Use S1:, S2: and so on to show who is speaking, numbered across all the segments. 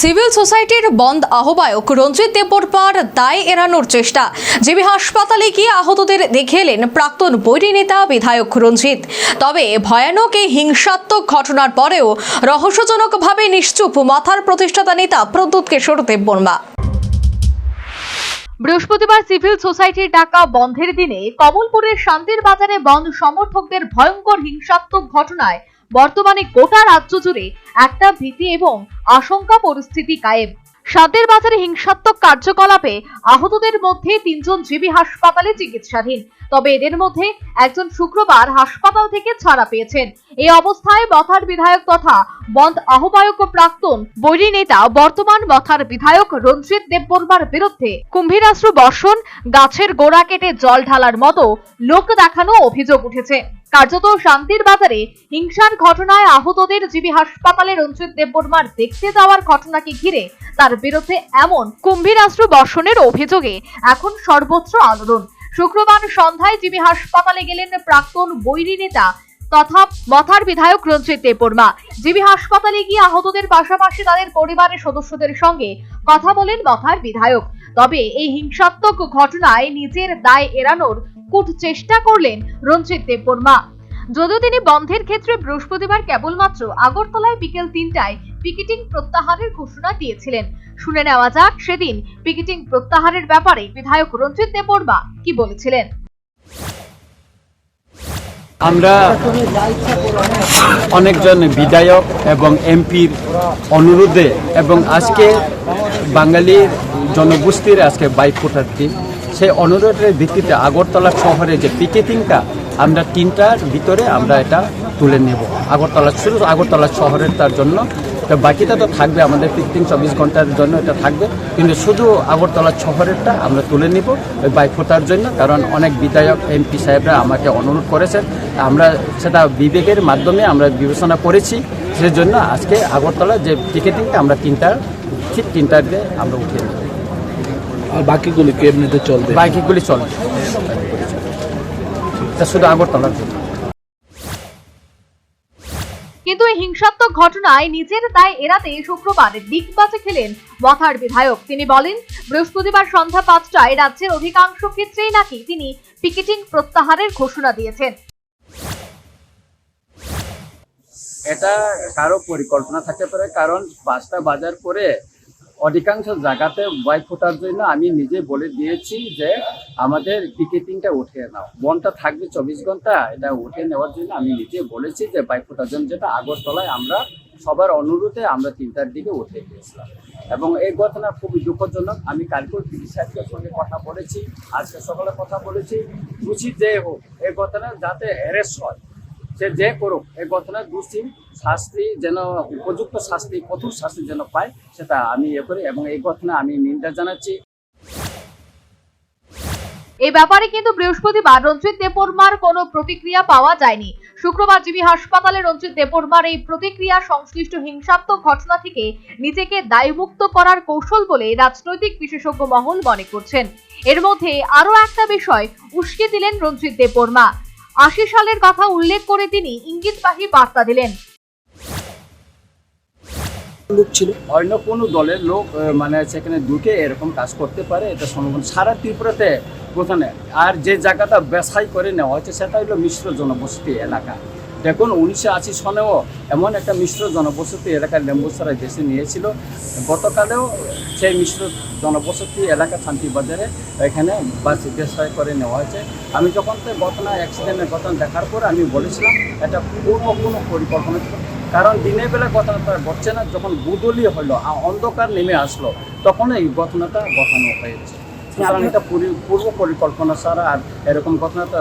S1: Civil সোসাইটির বন্ধ আহ্বায়ক রঞ্জিত দেববর্মার দায় এড়ানোর চেষ্টা। জিবি হাসপাতালে গিয়ে আহতদের দেখে এলেন প্রাক্তন বৈরী নেতা বিধায়ক রঞ্জিত। তবে ভয়ানক এই হিংসাত্মক ঘটনার পরেও রহস্যজনকভাবে নিশ্চুপ মাথার প্রতিষ্ঠাতা নেতা প্রদ্যুৎ কিশোর দেববর্মা।
S2: বৃহস্পতিবার সিভিল সোসাইটির ডাকা বন্ধের দিনে কমলপুরের শান্তির বাজারে বন্ধ সমর্থকদের ভয়ঙ্কর হিংসাত্মক ঘটনায় বর্তমানে গোটা রাজ্য জুড়ে একটা ভীতি এবং আশঙ্কা পরিস্থিতি কায়েম। শান্তির বাজারে হিংসাত্মক কার্যকলাপে আহতদের মধ্যে তিনজন জিবি হাসপাতালে চিকিৎসাধীন। তবে এদের মধ্যে একজন শুক্রবার হাসপাতাল থেকে ছাড়া পেয়েছেন। এই অবস্থায় বথার বিধায়ক তথা বন্ধ আহ্বায়ক ও প্রাক্তন বৈরী নেতা, বর্তমান বথার বিধায়ক রঞ্জিত দেববর্মার বিরুদ্ধে কুম্ভীরাস্ত্র বর্ষণ, গাছের গোড়া কেটে জল ঢালার মতো লোক দেখানো অভিযোগ উঠেছে। কার্যত শান্তির বাজারে হিংসার ঘটনায় আহতদের জিবি হাসপাতালে রঞ্জিত দেববর্মার দেখতে যাওয়ার ঘটনাকে ঘিরে তার বিরুদ্ধে এমন কুম্ভীরাস্ত্র বর্ষণের অভিযোগে এখন সর্বোচ্চ আলোড়ন। শুক্রবার সন্ধ্যায় জিবি হাসপাতালে গেলেন প্রাক্তন বৈরী নেতা তথা মথার বিধায়ক রঞ্জিত দেববর্মা। জিবি হাসপাতালে গিয়ে আহতদের পাশাপাশি তাদের পরিবারের সদস্যদের সঙ্গে কথা বলেন মথার বিধায়ক। তবে এই হিংসাত্মক ঘটনায় নিজের দায় এড়ানোর কুট চেষ্টা করলেন রঞ্জিত দেববর্মা। যদিও তিনি বন্ধের ক্ষেত্রে বৃহস্পতিবার কেবলমাত্র আগরতলায় বিকেল তিনটায় পিকেটিং প্রত্যাহারের ঘোষণা দিয়েছিলেন। শুনে নেওয়া যাক সেদিন পিকেটিং প্রত্যাহারের ব্যাপারে বিধায়ক রঞ্জিত দেববর্মা কি বলেছিলেন।
S3: আমরা অনেকজন বিধায়ক এবং এমপির অনুরোধে এবং আজকে বাঙালির জনগোষ্ঠীর আজকে বাইক ভোটার দিন সেই অনুরোধের ভিত্তিতে আগরতলা শহরে যে পিকেটিংটা, আমরা তিনটার ভিতরে আমরা এটা তুলে নেব। আগরতলা শুধু আগরতলা শহরের তার জন্য তো বাকিটা তো থাকবে আমাদের পিকেটিং চব্বিশ ঘণ্টার জন্য এটা থাকবে। কিন্তু শুধু আগরতলা শহরেরটা আমরা তুলে নিব ওই বাইক ফোটার জন্য কারণ অনেক বিধায়ক এমপি সাহেবরা আমাকে অনুরোধ করেছেন। আমরা সেটা বিবেকের মাধ্যমে আমরা বিবেচনা করেছি সেজন্য আজকে আগরতলা যে টিকেটিংটা আমরা তিনটা ঠিক তিনটার দিয়ে আমরা উঠিয়ে নেব।
S4: আর বাকিগুলি কি এমনিতে চলবে?
S3: বাইকগুলি চলবে। এটা শুধু আগরতলার জন্য।
S2: কিন্তু এই হিংসাত্মক ঘটনায় নিজের দায় এড়াতে শুক্রবার দিকবাজে খেলেন ওয়াথার বিধায়ক। তিনি বলেন, বৃহস্পতিবার সন্ধ্যা পাঁচটায় রাজ্যের অধিকাংশ ক্ষেত্রেই নাকি তিনি পিকেটিং প্রত্যাহারের ঘোষণা দিয়েছেন।
S3: এটা কারও পরিকল্পনা থাকতে পারে, কারণ পাঁচটা বাজার পরে অধিকাংশ জায়গাতে বাইক ফোটার জন্য আমি নিজে বলে দিয়েছি যে আমাদের টিকেটিংটা উঠে নাও। বনটা থাকবে চব্বিশ ঘণ্টা, এটা উঠিয়ে নেওয়ার জন্য আমি নিজে বলেছি যে বাইক ফোটার জন্য যেটা আগরতলায় আমরা সবার অনুরোধে আমরা তিনটার দিকে উঠে গিয়েছিলাম। এবং এই ঘটনা খুবই দুঃখজনক। আমি কালকেও দিদি সাহেবের সঙ্গে কথা বলেছি, আজকে সকালে কথা বলেছি। উচিত যে হোক, এই ঘটনা যাতে অ্যারেস্ট হয়, সে যে করুক, এই ঘটনার দোষী শাস্তি যেন, উপযুক্ত শাস্তি, কঠোর শাস্তি যেন পায়, সেটা আমি ইয়ে করি এবং এই ঘটনা আমি নিন্দা জানাচ্ছি।
S2: এই ব্যাপারে কিন্তু বৃহস্পতিবার রঞ্জিত দেববর্মার কোনো প্রতিক্রিয়া পাওয়া যায়নি। শুক্রবার জিবি হাসপাতালে রঞ্জিত দেববর্মার এই প্রতিক্রিয়া সংশ্লিষ্ট হিংসাত্মক ঘটনা থেকে নিজেকে দায়মুক্ত করার কৌশল বলে রাজনৈতিক বিশেষজ্ঞ মহল মনে করছেন। এর মধ্যে আরও একটা বিষয় উস্কে দিলেন রঞ্জিত দেববর্মা। আশি সালের কথা উল্লেখ করে তিনি ইঙ্গিতবাহী বার্তা দিলেন।
S4: লোক ছিল।
S3: অন্য কোনো দলের লোক মানে সেখানে ঢুকে এরকম কাজ করতে পারে, এটা সম্ভব। সারা ত্রিপুরাতে প্রথমে আর যে জায়গাটা বেসাই করে নেওয়া হচ্ছে সেটা হলো মিশ্র জনবসতি এলাকা। দেখুন, উনিশশো আশি সনেও এমন একটা মিশ্র জনবসতি এলাকার লেম্বুসারা দেশে নিয়েছিল। গতকালেও সেই মিশ্র জনবসতি এলাকা শান্তিবাজারে এখানে বাস বেসাই করে নেওয়া হয়েছে। আমি যখন তো ঘটনা অ্যাক্সিডেন্টের ঘটনা দেখার পর আমি বলেছিলাম, এটা পূর্ব কোনো পরিকল্পনা কারণ দিনের বেলা ঘটনাটা ঘটছে না যখন বুদলি হলো অন্ধকার নেমে আসলো তখন এই ঘটনাটা ঘটানো হয়েছে। সুতরাং এটা পূর্ব পরিকল্পনা ছাড়া আর এরকম ঘটনাটা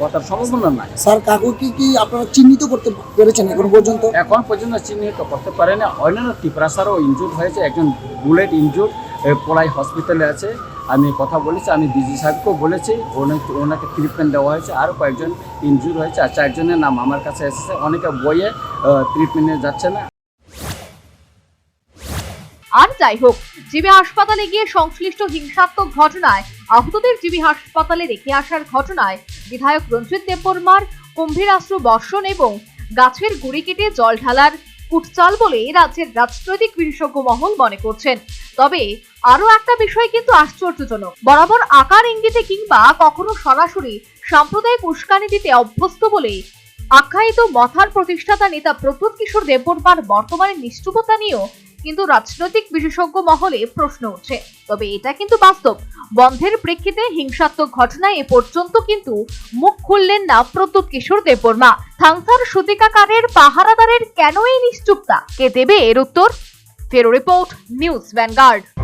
S3: ঘটার সম্ভাবনা নাই।
S5: স্যার কাকুকে কি আপনারা চিহ্নিত করতে পেরেছেন এখন পর্যন্ত?
S3: এখন পর্যন্ত চিহ্নিত করতে পারে না অন্যান্য টিপ্রাসারও ইনজুর হয়েছে একজন বুলেট ইনজুর পোলাই হসপিটালে আছে। আমি কথা বলেছি, আমি ডিজি সাহেবকেও বলেছি, ওনাকে ট্রিটমেন্ট দেওয়া হয়েছে আরও কয়েকজন ইনজুর হয়েছে, আর চারজনের নাম আমার কাছে এসেছে, অনেকে বইয়ে ট্রিটমেন্টে যাচ্ছে না।
S2: আর যাই হোক, জিবি হাসপাতালে গিয়ে সংশ্লিষ্ট হিংসাত্মক ঘটনায় আহতদের জিবি হাসপাতালে রেখে আসার ঘটনায় বিধায়ক রঞ্জিত দেববর্মার গম্ভীরাস্ত্র বর্ষণ এবং গাছের গুড়ি কেটে জল ঢালার কুটচাল বলে রাজ্যের রাজনৈতিক বিশেষজ্ঞ মহল মনে করছেন। তবে আরও একটা বিষয় কিন্তু আশ্চর্যজনক। বরাবর আকার ইঙ্গিতে কিংবা কখনো সরাসরি সাম্প্রদায়িক উস্কানি দিতে অভ্যস্ত বলে আখ্যায়িত মথার প্রতিষ্ঠাতা নেতা প্রদ্যুৎ কিশোর দেববর্মার বর্তমানে নিষ্ঠুপতা নিয়েও কিন্তু রাজনৈতিক বিশেষজ্ঞ মহলে প্রশ্ন উঠছে তবে এটা কিন্তু বাস্তব। বন্ধের প্রেক্ষিতে হিংসাত্মক ঘটনায় এ পর্যন্ত কিন্তু মুখ খুললেন না প্রদ্যুৎ কিশোর দেববর্মা। থাংসার সুতিকাকারের পাহারাদারের কেন এই নিশ্চুপতা? কে দেবে এর উত্তর? ফেরো রিপোর্ট, নিউজ ভ্যানগার্ড।